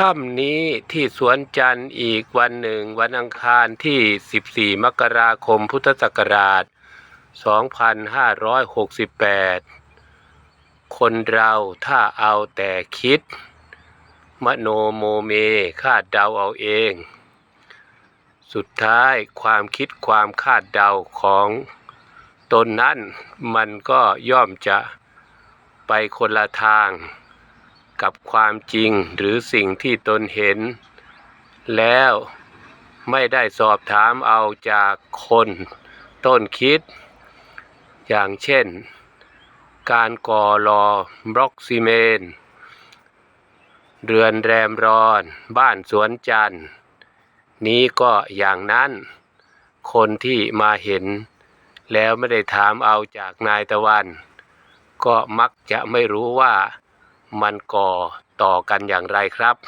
ค่ำนี้ที่สวนจันทร์อีกวันหนึ่ง วันอังคารที่ 14 มกราคมพุทธศักราช 2568 คนเราถ้าเอาแต่คิด มโนโมเมคาดเดาเอาเอง สุดท้ายความคิดความคาดเดาของตนนั้นมันก็ย่อมจะไปคนละทาง กับความจริงหรือสิ่งที่ตนเห็น แล้วไม่ได้สอบถามเอาจากคนต้นคิด อย่างเช่น การก่อรอบล็อกซีเมน เรือนแรมรอน บ้านสวนจันทร์ นี้ก็อย่างนั้น คนที่มาเห็น แล้วไม่ได้ถามเอาจากนายตะวัน ก็มักจะไม่รู้ว่า มันก่อต่อกันอย่างไรครับ